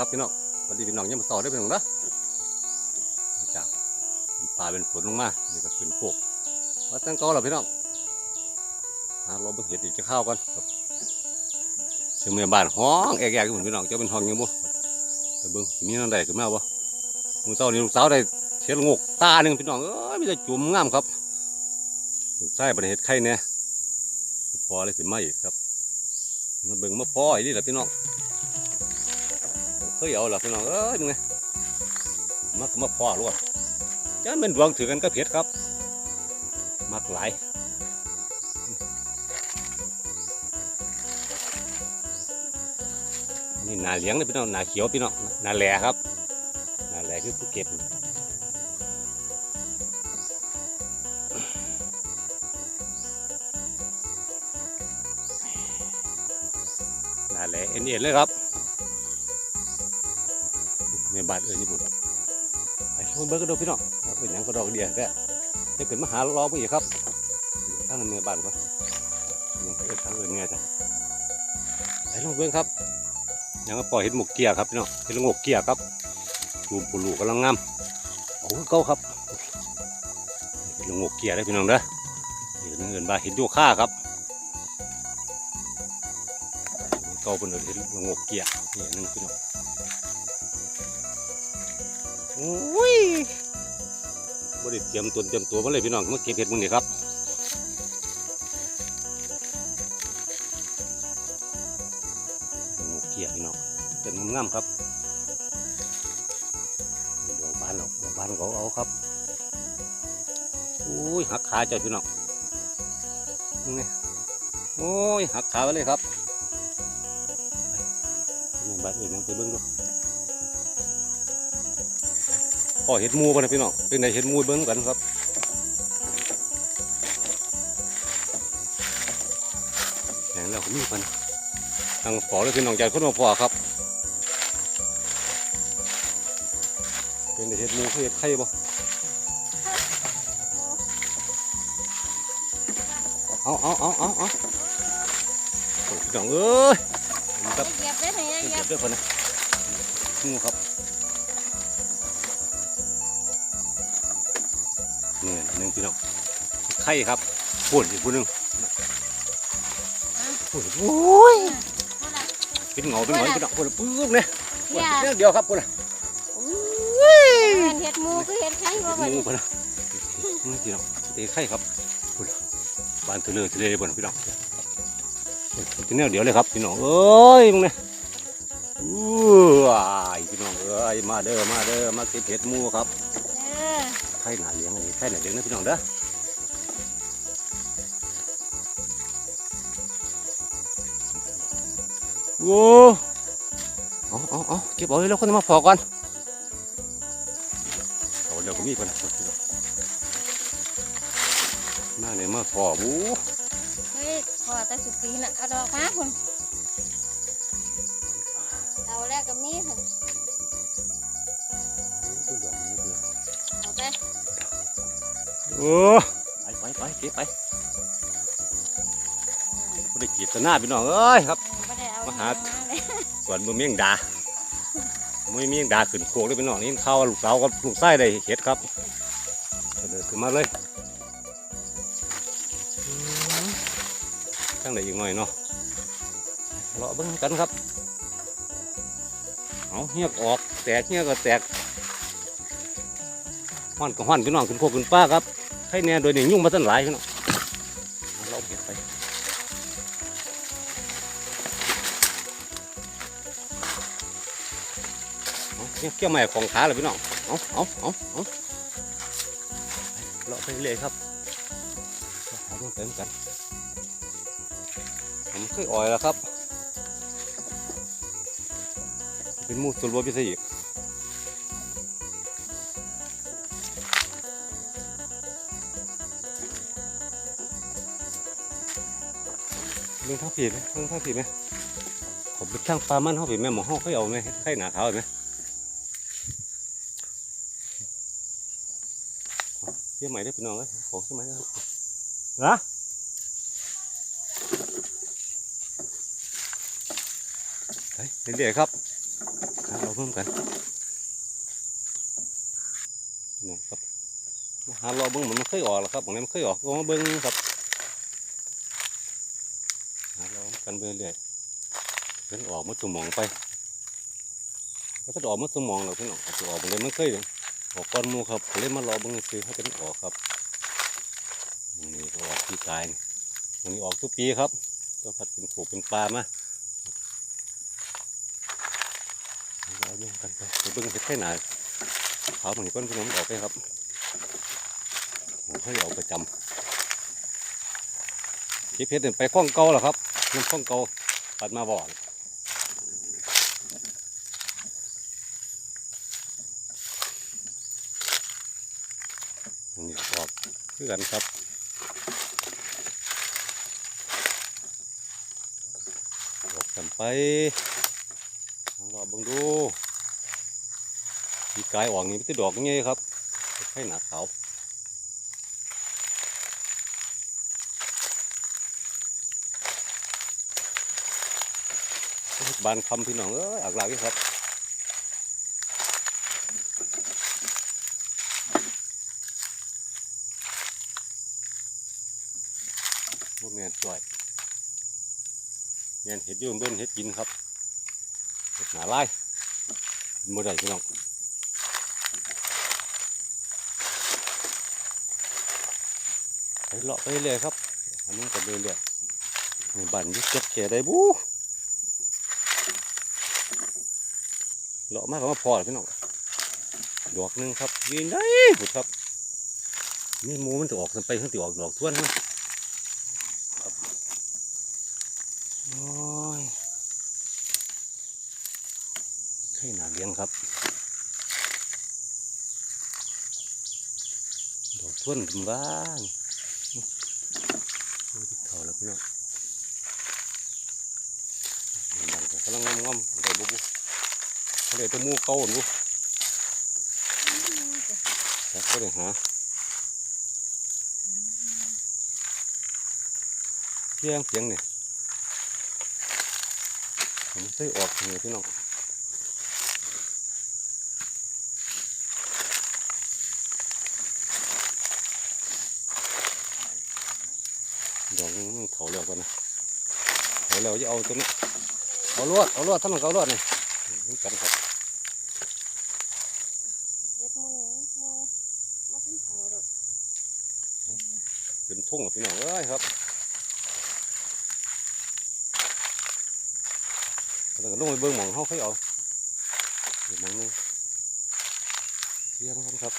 ครับพี่น้องวัสดีพี่น้องยังมาสอนได้พี่น้องนะจากป่าเป็นฝนลงมานี่ก็ขึ้นโคกมาตั้งกาแล้วพี่น้องหาเราเบิ่งเห็ดอีกจะข้าวกันครับเสียงเมียบ้านห้องแอกๆอยู่เหมือนพี่น้องจ้าเป็นห้องยังบ่ครับแต่เบิ่งสิมีนั่นใดขึ้นมาบ่มือเต้านี่ลูกสาวได้เทียนงกตาหนึ่งพี่น้องเอ้ยมีแต่จุ่มงามครับลูกชายประเห็ดไข่เนี่ยพอเลยขึ้นมาอีกครับมาเบิ่งมาพออีนี่แหละพี่น้อง เคยเอาล่ะพี่น้องเอ้ยมึงไงมักมาพ่อรวดจันเป็นดวงถือกันก็เผ็ดครับ มักหลายนี่นาเลี้ยงนะพี่น้องนาเขียวพี่น้องนาแหล่ครับนาแหล่คือภูเก็ตนาแหล่เอ็นเอ็นเลยครับ ในบานเอ้ยญี่ปุ่นไปชมเบิร์กระโดดพี่น้องเป็นหยังกระดอกเดียแกจะขึ้นมาหาล้อมึงอีกครับท่านั้นเมียบ้านก็ยังเอ้ยทางอื่นไงจ้ะไปลงเบิ้งครับยังก็ปล่อยเห็ดหมกเกียครับพี่น้องเห็ดหมกเกียครับรูมปูลูกกำลังงามโอ้เก้าครับเห็ดหมกเกียได้พี่น้องเด้อเห็ดอื่นบาเห็ดโยค่าครับเก้าเป็นเห็ดหมกเกียนี่นนึงพี่น้อง อุ้ยบริเตรียมตัวเตรียมตัวมาเลยพี่น้องมาเก็บเห็ดมึงนี่ครับงูเกียพี่น้องเป็นงามครับดอกบานดอกดอกบานเขาเอาครับอุ้ยหักขาเจ้าพี่น้องนี่โอ้ยหักขาไปเลยครับนี่บ้านอื่นยังไปเบิ่งดู พ่อเห็ดหมูกันนะพี่น้องเป็นไงเห็ดหมูเบิ้งกันครับแข่งแล้วก็มีกันทางฝอเลยพี่น้องใจคนมาพอครับ เป็นไงเห็ดหมูคือเห็ดไข่บ่เอาเอาเอาเอาเอาโอ้พี่น้องเอ้ยนี่ครับเหยียบได้ไหมเก็เหยียบบด้วยคนนะหมูครับ นี่หนึ่งพี่น้องไข่ครับพูดอีกพูดหนึ่งพูดโอ้ยเป็นเงาเป็นเงาพี่น้องพูดปื๊บเนี่ยพูดเรื่องเดียวครับพูดนะเห็ดหมูคือเห็ดไข่บ่หบ่มูพูดนะนี่พี่น้องเตะไข่ครับพูดบานทะเลทะเลพูดนะพี่น้องเป็นแนวเดียวเลยครับพี่น้องเอ้ยมึงเนี่ยอู้ยพี่น้องเอ้ยมาเด้อมาเด้อมาเก็บเห็ดหมูครับ เออไข่หนาเลี้ยงอันนี้ไข่หนาเลี้ยงนะพี่น้องเด้อโว้เอาเอาเอาเก็บเอาไว้แล้วคนมาพอก่อนเอาเดี๋ยวก็มีคนนะพี่น้องมาเนี่ยมาพอบูเฮ้ยพอแต่สุดปีน่ะเอาดอกมาคุณเอาแรกก็มีคุณ โอ้ไปไปไปเก็บไปไม่ได้กีดตนาพี่น้องเอ้ยครับไม่ได้เอามาหาเลยส่วนมือเมียงดาไม่เมียงดาขึ้นโคกเลยพี่น้องนี่เข้าวว่าลูกสาวกับลูกไส้ได้เห็ดครับก็เดินขึ้นมาเลยตั้งได้อีกหน่อยเนาะเลาะเบิ้งกันครับเอาเฮียกออกแตกเฮียก็แตกห้อนก็ห้อนพี่น้องขึ้นโคกขึ้นป้าครับ ให้แน่โดยนี่ยุ่งมาตั้งหลายพี่น้องเอาเราเก็บไปเกี่ยวใหม่ของขาเลยพี่น้อง เอาเอาเอาเอาเลาะไปเรื่อยครับหาเรื่องเติมกัน ผมเคยอ่อยแล้วครับ เป็นมูส่วนรวพิเศษอีก เรื่องท่าผีไหมเรื่องท่าผีไหมผมเป็นช่างปลามันเขาผีไหมหมอเขาเคยเอาไหมไข่หนาขาวไหมเชื่อไหม่ได้อพี่น้องเอ้ยขอเชื่อไหมนะครับฮะไปเรื่อยๆครับเราเพิ่มกันนี่ครับหาเราเบิ้งเหมันไม่เคยออกหรอกครับของนี้มันเคยออกก็มาเบิ้งครับหาเรา กันไปเรื่อยเพิ่นออกมาสมองไปแล้วก็ออกมาสมองเราเพิ่นออกจะออกไปเลยมันเคยออกก้อนมูครับเลยมารอบิ้งซื้อให้เป็นออกครับมันนี้ก็ออกที่กายมันนี้ออกทุกปีครับก็พัดเป็นผูเป็นปลามาเราเบิ่งกันไปไปเบิ่งเห็ดไข่หนาขาวเหมือนก้อนขนมออกไปครับผมให้ออกประจำเก็บเพชรเนี่ยไปคล้องเก่าหรอครับ น้ำคล้องเก่าปัดมาบ่อนนี่ออกคือนครับออกกันไปลองรอเบิ่งดูมีกายออกนี่เป็นดดอกงี้ยครับให้หนาขาว บานคำพี่น้องเอ้ยอักหลากอีกครับโมเมนจ่อยเงี้ยเห็ดยุ่งเบิ้นเห็ดกินครับเห็ดหนาลายมือใดพี่น้องไปเลาะไปเรื่อยครับอันนี้กันเรื่อยๆในบ้านยึดเจักแก่ได้บู เลาะมากก็มาพอแล้วพี่น้องดอกหนึงครับยืนได้ผุดครับนี่มูมันจะออกกันไปข้างตีออกดอกท้วนนะครับโอ้ยไข่หนาเลี้ยงครับ ดอกทุ่นบ้านโอ้ยติดแล้วพี่น้องกำลังงอมๆได้บุบุ เขาเลยตัวมูเก่าหนูจักก็เลยหาเพียงเพียงเนี่ยผมใส่ออกเหนี่พี่น้องดอกนี้มันเขาแล้วกันนะเขาแล้วจะเอาตัวนี้เอาลวดเอาลวดท่านเอาลวดนี่ นี่กันครับเฮ็ดหมูนี่หมูมาถึงเขาดอกเป็นทุ่งหรอพี่น้องเอ้ยครับแล้วก็ลงไปเบิ่งหมองเขาเขาเอาเดี๋ยวหมองนึงเที่ยงกันครับ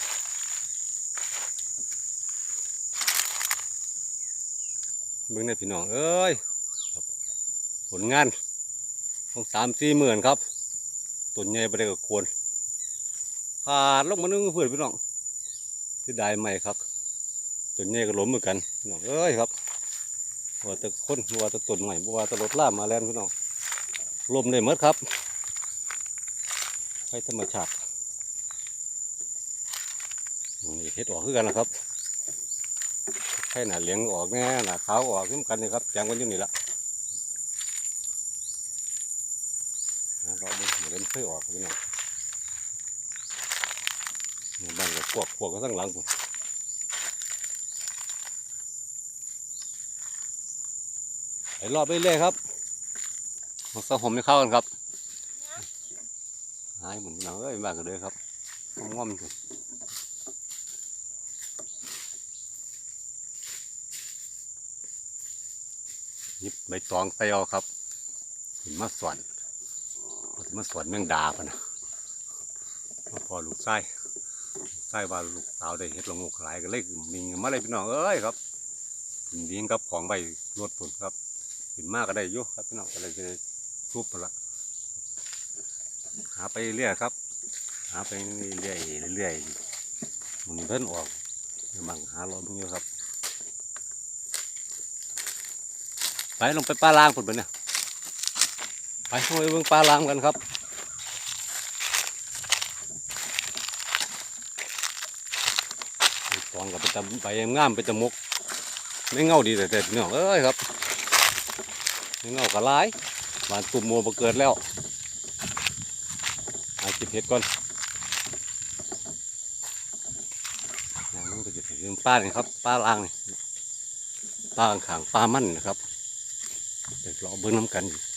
เบิ่งในพี่น้องเอ้ยครับผลงานต้องสามสี่หมื่นครับ ต้นใหญ่ไปได้กับควรขาดลงมานึงเพื่อนพี่น้องที่ได้ใหม่ครับต้นใหญ่ก็ล้มเหมือนกันน้องเอ้ยครับว่าแตะคนว่าแตะต้นใหม่ว่าตะรถล่ามาแล้วพี่น้องล้มได้หมดครับให้ธรรมชาตินี่เฮ็ดออกคือกันนะครับให้หนาเหลียงออกแน่หนาขาวออกขึ้นกันนี่ครับแจงกันอยู่นี่ละ เราดูเหมือนเคยออกพี่น้องบ้านก็พวกพวกก็ทั้งหลังพุ่นไปรอบไปเรื่อยครับมาสะหมไม่เข้ากันครับหายหมุนหนังเอ้ยบ้านกันเลยครับง่อมๆสิหยิบใบตองใส่เอาครับหินมาสวน มาสวนแมงดาพะนะมาพอลูกไส้ไส้ว่าลูกสาวได้เฮ็ดละงกหลายก็เลยมีเงินมาเลยพี่น้องเอ้ยครับกินเลี้ยงกับของใบรถผลครับขึ้นมากก็ได้ยู่ครับพี่น้องก็เลยจะทุบไปละหาไปเรื่อยครับ หาไปเรื่อยเรื่อยมันเพิ่นออกมังหารอมึงอยู่ครับ ไปลงไปปลาล่างผลไปเนี่ย ไปลงไปเบิ่งปลาล่างกันครับตอนกับไปตำไปงามไปตำมกไม่เงาดีแต่แต่พี่น้องเอ้ยครับนี่เงากระไรบานตุ่มโมบเกิดแล้วก็บเห็ดก่อนอย่างนั้นก็จะถึงป้านี่ครับป้าล่างนี่ป้าขางป้ามั่นนะครับเดี๋ยวรอเบิ้งน้ำกันอยู่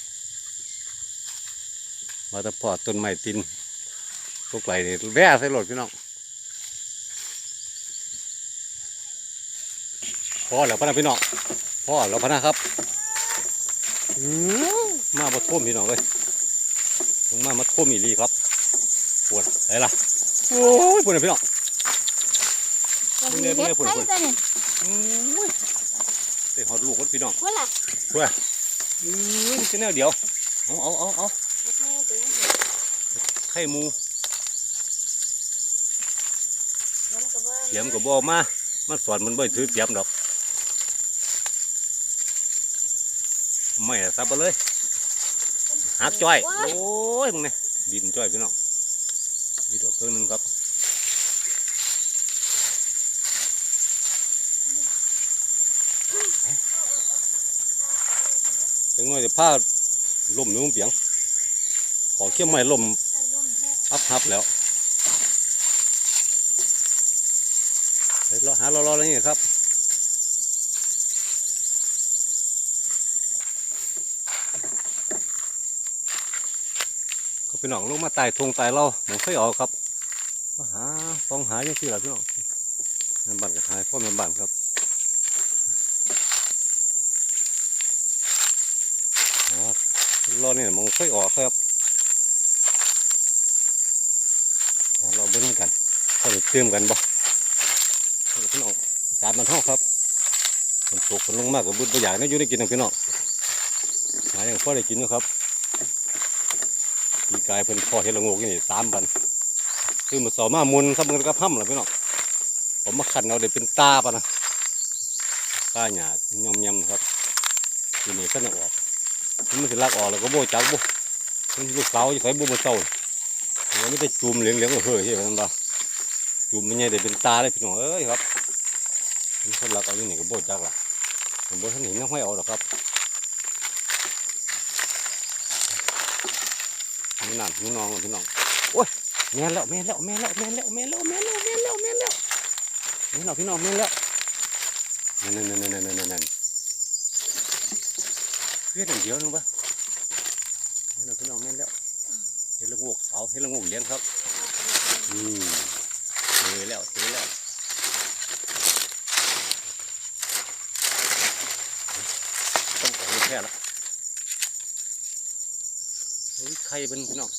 ว่าแต่พอต้นไม้ตินพวกไหลนี่แว่ใส่รถพี่น้องพอแล้วพะนะพี่น้องพอแล้วพะนะครับอื้อมาบ่ท่วมพี่น้องเลยลงมามาท่วมอีหลีครับปวดไหนล่ะโอ้ยปวดนะพี่น้องวันมึงเนี่นี้ยมึงเฮ็เนี่ดยผลไข่ผลตัวนี้อุ้ยได้หอดลูกคนพี่น้องว่าล่ะอุ้ยนี่เป็นแนวเดียวเอาเอาเอาเอาเฮ็ด แม่ตัวนี้ไข่หมูเสียมกับว่าเสียมกับบอมามันสอนมันไม่ถือเสียมดอก ไม่อะซับไปเลยหักจ้อยว้าโอ้ยมึงเนี่ยดินจ้อยพี่น้องดีดอกเครื่องหนึงครับจังน้อยจะพาล่มนุ่งเปียง ขอเขี้ยวไม้ล่มทับฮับแล้วเฮ้ยรอหารอรออะไรนี่ครับเขาไปหนองลงมาตายทงตายเราหมองเคยออกครับมาหาต้องหาอย่างที่หละพี่น้องเงินบ้านก็หายพ่อเงินบ้านครับครับรอเนี่ยมองเคยออกครับเอาเราเบิ่งกัน เขาจะเติมกันบ่เขาจะพี่น้องการมันเท่าครับฝนตกฝนลงมากกับบุญประหยัดนะอยู่ได้กินนะพี่น้องหาอย่างพ่อได้กินนะครับปีกายเพิ่นพ่อเห็ดละโงกนี่สามบันคือมาสอมามุนครับมันก็พั่มล่ะพี่น้องผมมาขันเอาได้เป็นตาปะนะตาหยาดยำยำครับทีนี้ก็น่ะออกมันมันสิลักออกแล้วก็โบจักบุมันลูกสาวจะใส่บุบเจ้าแล้วไม่ได้จุ่มเหลืองเหลืองก็เฮ้ยเฮ้ยมันบ่ จุ่มมันใหญ่ได้เป็นตาเลยพี่น้องเอ้ยครับมันคนลักเอาอยู่นี่ก็โบจักล่ะผมบ่ทันเห็นน้องห้อยเอาหรอกครับนี่นั่นนี่น้องพี่น้องโอ้ยแม่นแล้วแม่นแล้วแม่นแล้วแม่นแล้วแม่นแล้วแม่นแล้วแม่นแล้วแม่นแล้วแม่นแล้วพี่น้องแม่นแล้วนั่นนั่นนั่นนั่นนั่นนั่นเพื่อนอย่งเดียวนึงปะแม่นแล้วพี่น้องแม่นแล้วเห็นละงูขาวเห็นละงูเลี้ยงครับอืม อแล้วเจอแล้วต้องขอแค่ละเฮ้ยไข่เป็นพี่น้อง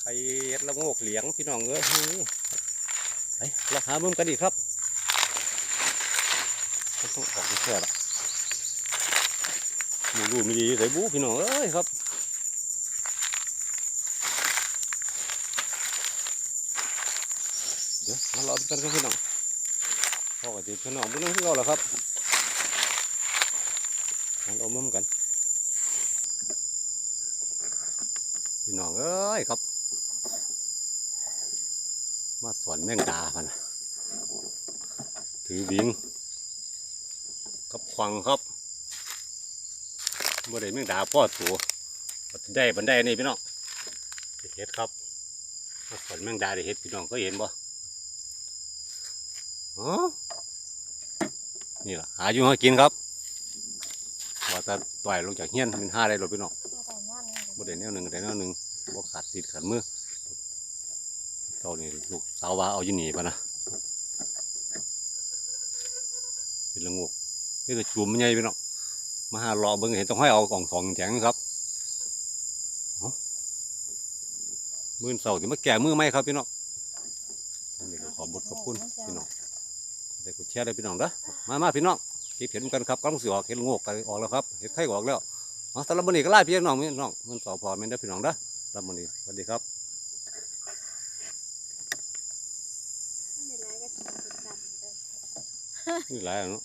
ไข่เห็ดละโงกเหลียงพี่น้องเอ้ยเฮ้ยไปเราหาเบิ่งกันดีครับต้องออกมาแค่ละหมูดูมีดีใส่บูพี่น้องเอ้ยครับ เดี๋ยวมาเรากันครับพี่น้องพ่อกับจีพี่น้องไม่ต้องที่เราหรอครับเราเบิ่งกันพี่น้องเอ้ยครับ มาสอนแมงดาพันถือบิงกับควังครับบ่ได้แมงดาพ่อตัวบันได้บันไดนี่พี่น้องได้เห็ดครับมาสอนแมงดาได้เห็ดพี่น้องก็เห็นบ่ อนี่ล่ะหาอยู่หากินครับว่าแต่ต่อยลงจากเฮียนเป็นห้าได้หรอพี่น้องมาแต่งงาบ่ได้แนวหนึ่งได้แนวหนึ่งบ่ขาดติดขัดมือเจ้านี่ลูกสาวว่าเอาอยู่นี่ปะนะเป็นละงวกนี่จะจุ่มมันใหญ่ไปเนาะมาหารอเบิ่งเห็นต้องให้เอากล่องสองแข็งครับมือเสาร์ที่มาแก่มือไหมครับพี่น้องนี่ก็ขอบทขอบคุณพี่น้อง ได้กดแชร์ได้พี่น้องเด้อมามาพี่น้องเก็บเห็นกันครับกำลังสิออกเห็นละงวกกันออกแล้วครับเห็ดไข่ออกแล้วอ๋อสำหรับวันนี้ก็ไล่พี่น้องพี่น้องมันสอพอแม่นได้อพี่น้องเด้อสำหรับวันนี้สวัสดีครับไม่ได้ก็ทำเป็นกันเด้อนี่หลายอันเนาะ